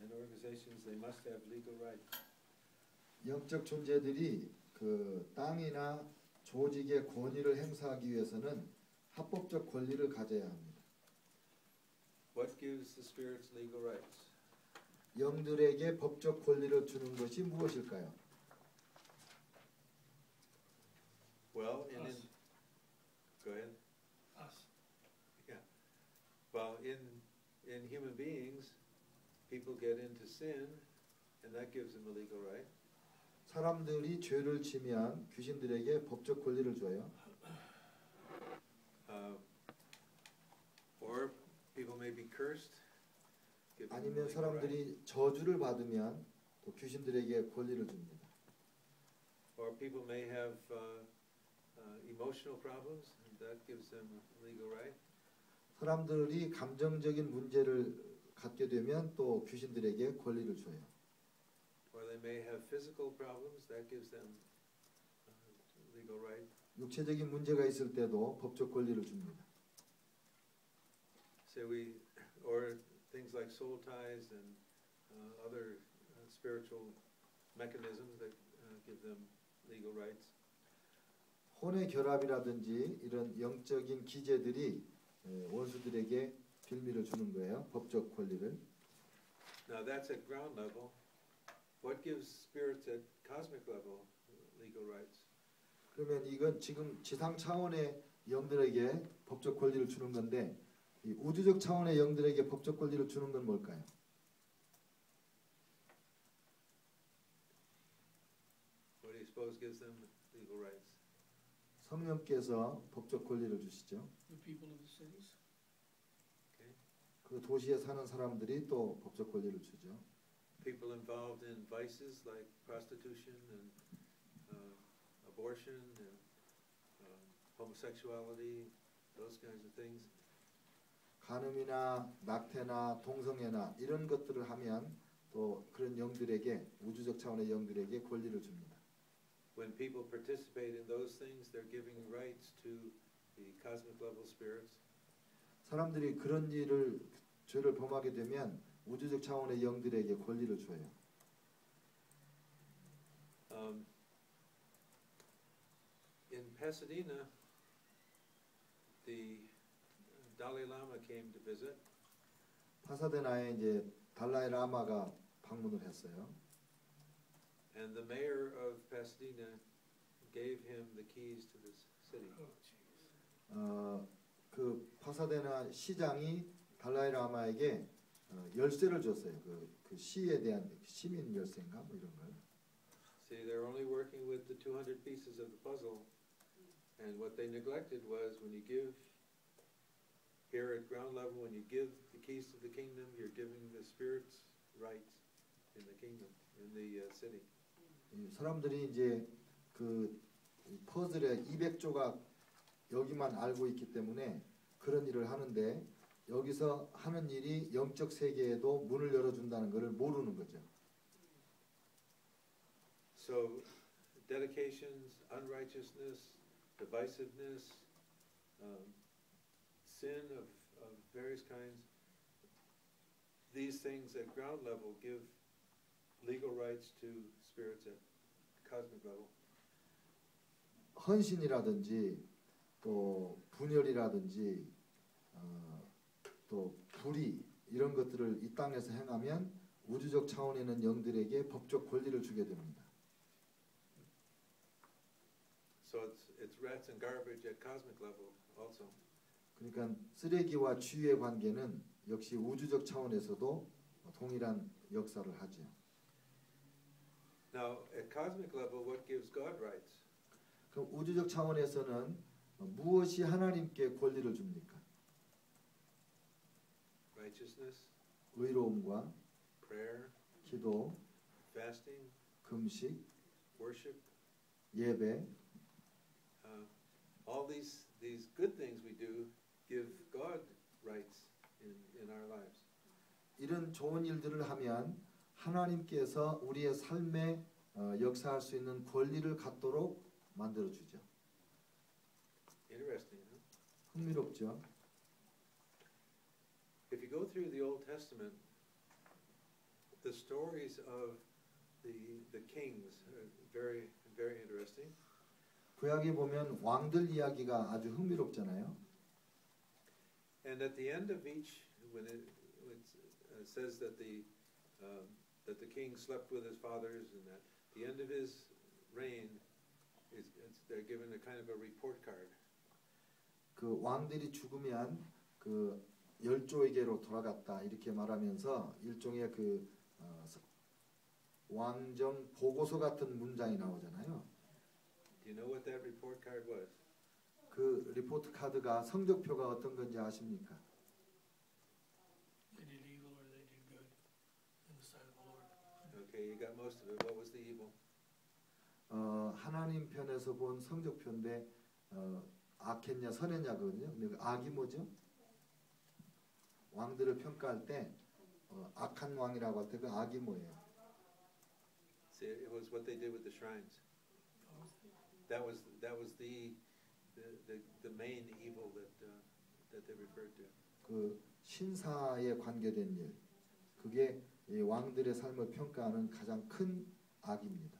and organizations, they must have legal right. 영적 존재들이 그 땅이나 조직의 권위를 행사하기 위해서는 합법적 권리를 가져야 합니다. What gives the spirits legal rights? 영들에게 법적 권리를 주는 것이 무엇일까요? Well, in, in Us. go ahead. Us. Yeah. Well, in in human beings, people get into sin, and that gives them a legal right. 사람들이 죄를 지면 귀신들에게 법적 권리를 줘요. Uh, or people may be cursed. 아니면. 사람들이 저주를 받으면 또 귀신들에게 권리를 줍니다. Or people may have uh, uh, emotional problems, and that gives them legal right. 사람들이 감정적인 문제를 갖게 되면 또 귀신들에게 권리를 줘요. Or they may have physical problems, that gives them uh, legal right. 육체적인 문제가 있을 때도 법적 권리를 줍니다. So we, or things like soul ties and uh, other uh, spiritual mechanisms that uh, give them legal rights. 혼의 결합이라든지 이런 영적인 기제들이 에, 원수들에게 빌미를 주는 거예요. 법적 권리를. Now that's at ground level. What gives spirits at cosmic level legal rights? 그러면 이건 지금 지상 차원의 영들에게 법적 권리를 주는 건데 이 우주적 차원의 영들에게 법적 권리를 주는 건 뭘까요? What do you suppose gives them legal rights? 성령께서 법적 권리를 주시죠. The people of the cities. 그 도시에 사는 사람들이 또 법적 권리를 주죠. People involved in vices like prostitution and uh, abortion and um, homosexuality, those kinds of things. 간음이나 낙태나 동성애나 이런 것들을 하면 또 그런 영들에게 우주적 차원의 영들에게 권리를 줍니다. When people participate in those things, they're giving rights to the cosmic level spirits. 사람들이 그런 일을 죄를 범하게 되면 우주적 차원의 영들에게 권리를 줘요. Um, in Pasadena, the Dalai Lama came to visit, 파사데나에 이제 달라이 라마가 방문을 했어요. and the mayor of Pasadena gave him the keys to this city. Oh. 어, 그 파사데나 시장이 달라이 라마에게 어, 열쇠를 줬어요. 그, 그 시에 대한 시민 열쇠인가 뭐 이런 걸. See, they're only working with the 200 pieces of the puzzle, and what they neglected was when you give here at ground level, when you give the keys to the kingdom, you're giving the spirits rights in the kingdom, in the uh, city. 이 사람들이 이제 그 퍼즐의 200조각 여기만 알고 있기 때문에 그런 일을 하는데 여기서 하는 일이 영적 세계에도 문을 열어준다는 것을 모르는 거죠. So, dedications, unrighteousness, divisiveness, um, sin of, of various kinds, these things at ground level give legal rights to spirits at cosmic level. 헌신이라든지 또 분열이라든지 어, 또 불의 이런 것들을 이 땅에서 행하면 우주적 차원에 있는 영들에게 법적 권리를 주게 됩니다. So it's, it's rats and garbage at cosmic level also. 그러니까 쓰레기와 치유의 관계는 역시 우주적 차원에서도 동일한 역사를 하죠. Now, at cosmic level, what gives God rights? 그럼 우주적 차원에서는 무엇이 하나님께 권리를 줍니까? Righteousness, 의로움과 prayer, 기도, fasting, 금식, worship, 예배 uh, all these, these good things we do give God rights in, in our lives. 이런 좋은 일들을 하면 하나님께서 우리의 삶에 어, 역사할 수 있는 권리를 갖도록 만들어 주죠. Interesting, huh? 흥미롭죠. If you go through the Old Testament, the stories of the the kings are very very interesting. 구약에 보면 왕들 이야기가 아주 흥미롭잖아요. And at the end of each, when it, it's, uh, says that the um, that the king slept with his fathers, and that the end of his reign is it's, they're given a kind of a report card. 그 왕들이 죽으면 그 열조에게로 돌아갔다 이렇게 말하면서 일종의 그 어, 서- 왕정 보고서 같은 문장이 나오잖아요. Do you know what that report card was? 그 리포트 카드가 성적표가 어떤 건지 아십니까? They did evil or they did good in the sight of the Lord. Okay, you got most of it. What was the evil? 어, 하나님 편에서 본 성적표인데 어, 악했냐 선했냐거든요. 근데 그 악이 뭐죠? 왕들을 평가할 때 어, 악한 왕이라고 할 때 그 악이 뭐예요? See, it was what they did with the shrines. That was that was the the, the, the main evil that uh, that they referred to. 그 신사에 관계된 일. 그게 이 왕들의 삶을 평가하는 가장 큰 악입니다.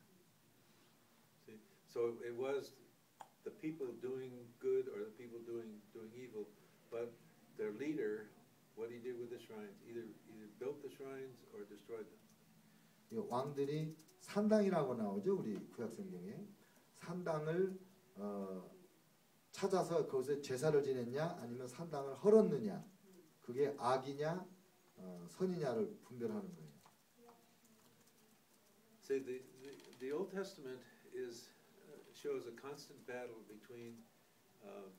See, so it was the people doing good or the people doing doing evil, but their leader, what he did with the shrines, either either built the shrines or destroyed them. 이 왕들이 산당이라고 나오죠 우리 구약 성경에 산당을 어, 찾아서 거기서 제사를 지냈냐 아니면 산당을 헐었느냐 그게 악이냐 어, 선이냐를 분별하는 거예요. See, the, the, the Old Testament is uh, shows a constant battle between uh,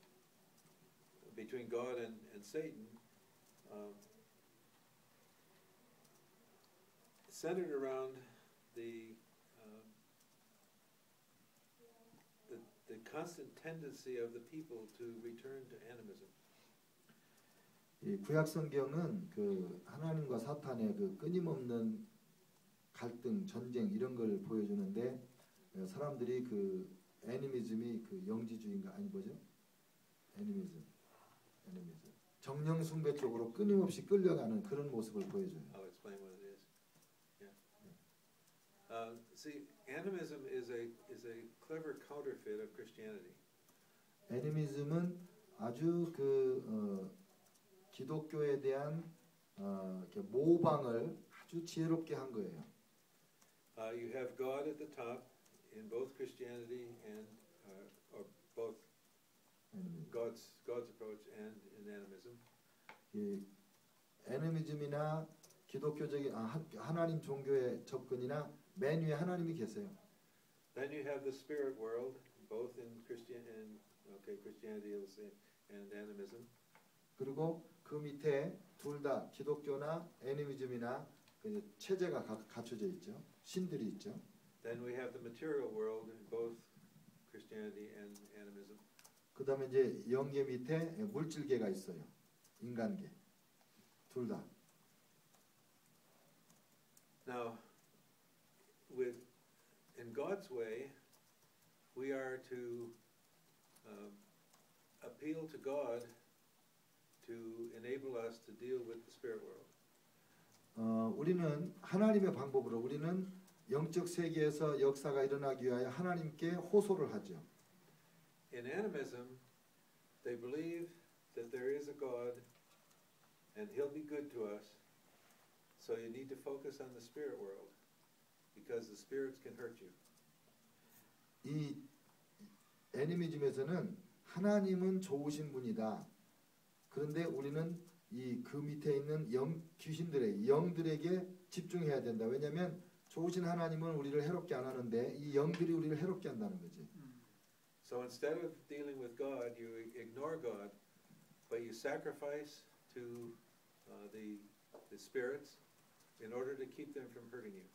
between God and, and Satan, um, centered around the, um, the the constant tendency of the people to return to animism. 이 구약 성경은 그 하나님과 사탄의 그 끊임없는 갈등, 전쟁 이런 걸 보여주는데 어, 사람들이 그 애니미즘이 그 영지주의인가 아니 뭐죠? 애니미즘, 애니미즘. 정령 숭배 쪽으로 끊임없이 끌려가는 그런 모습을 보여줘요. I'll explain what it is. Yeah. Uh, see, animism is a is a clever counterfeit of Christianity. 애니미즘은 아주 그 어, 기독교에 대한 어, 이렇게 모방을 아주 지혜롭게 한 거예요. Uh, you have God at the top in both Christianity and uh, or both 애니미즘. God's God's approach and in animism. 이 애니미즘이나 기독교적인 아, 하- 하나님 종교의 접근이나 맨 위에 하나님이 계세요. Then you have the spirit world, both in Christian and okay Christianity and animism. 그리고 그 밑에 둘 다 기독교나 애니미즘이나 그 체제가 가- 갖춰져 있죠. 신들이 있죠. Then we have the material world in both Christianity and animism. 그다음에 이제 영계 밑에 물질계가 있어요. 인간계. 둘 다. Now, with in God's way, we are to um, appeal to God to enable us to deal with the spirit world. 어, 우리는 하나님의 방법으로 우리는 영적 세계에서 역사가 일어나기 위하여 하나님께 호소를 하죠. In animism, they believe that there is a God and He'll be good to us. So you need to focus on the spirit world because the spirits can hurt you. 이 애니미즘에서는 하나님은 좋으신 분이다. 그런데 우리는 이 그 밑에 있는 영 귀신들의 영들에게 집중해야 된다. 왜냐하면 좋으신 하나님은 우리를 해롭게 안 하는데 이 영들이 우리를 해롭게 한다는 거지. So instead of dealing with God, you ignore God, but you sacrifice to uh, the, the spirits in order to keep them from hurting you.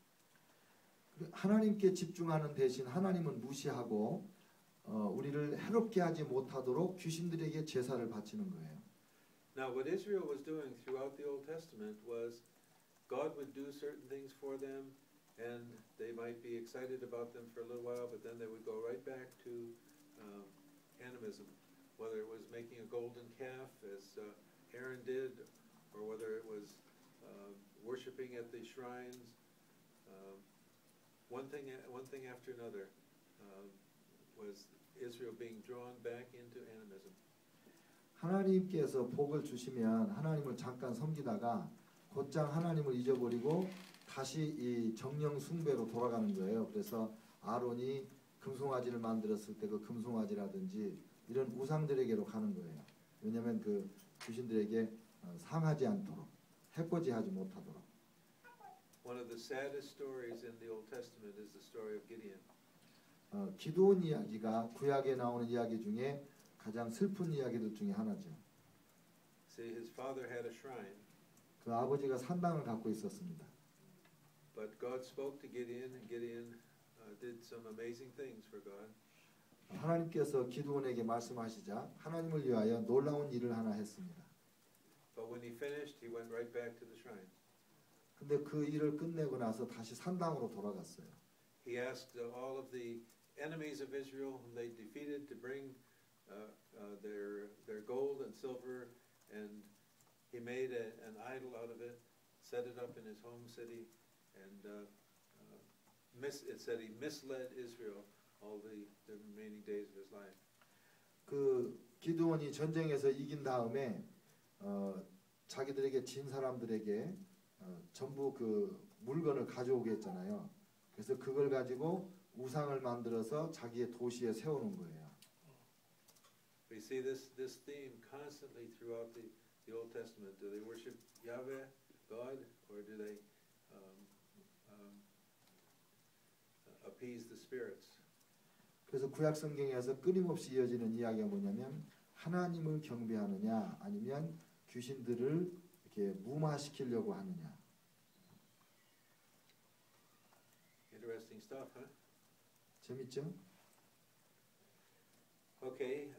하나님께 집중하는 대신 하나님은 무시하고 어, 우리를 해롭게 하지 못하도록 귀신들에게 제사를 바치는 거예요. Now, what Israel was doing throughout the Old Testament was God would do certain things for them, and they might be excited about them for a little while, but then they would go right back to um, animism, whether it was making a golden calf, as uh, Aaron did, or whether it was uh, worshiping. worshiping at the shrines, um, one thing, one thing after another, um, was Israel being drawn back into animism. 하나님께서 복을 주시면 하나님을 잠깐 섬기다가 곧장 하나님을 잊어버리고 다시 이 정령 숭배로 돌아가는 거예요. 그래서 아론이 금송아지를 만들었을 때 그 금송아지라든지 이런 우상들에게로 가는 거예요. 왜냐하면 그 귀신들에게 어, 상하지 않도록 해코지하지 못하도록. One of the saddest stories in the Old Testament is the story of Gideon. 어, 기도원 이야기가 구약에 나오는 이야기 중에 가장 슬픈 이야기들 중에 하나죠. See, his father had a shrine, 그 아버지가 산당을 갖고 있었습니다. but God spoke to Gideon, and Gideon uh, did some amazing things for God. 하나님께서 기도원에게 말씀하시자 하나님을 위하여 놀라운 일을 하나 했습니다. But when he finished, he went right back to the shrine. 근데 그 일을 끝내고 나서 다시 산당으로 돌아갔어요. He asked uh, all of the enemies of Israel whom they defeated to bring uh, uh, their their gold and silver, and he made a, an idol out of it, set it up in his home city, And uh, uh, mis- it said he misled Israel all the, the remaining days of his life. 그 기도원이 전쟁에서 이긴 다음에 어, 자기들에게 진 사람들에게 어, 전부 그 물건을 가져오게 했잖아요. 그래서 그걸 가지고 우상을 만들어서 자기의 도시에 세우는 거예요. We see this this theme constantly throughout the, the Old Testament. Do they worship Yahweh, God, or do they um, um, appease the spirits? 그래서 구약 성경에서 끊임없이 이어지는 이야기가 뭐냐면 하나님을 경배하느냐 아니면 귀신들을 이렇게 무마시키려고 하느냐. Interesting stuff, huh? 재밌죠? Okay.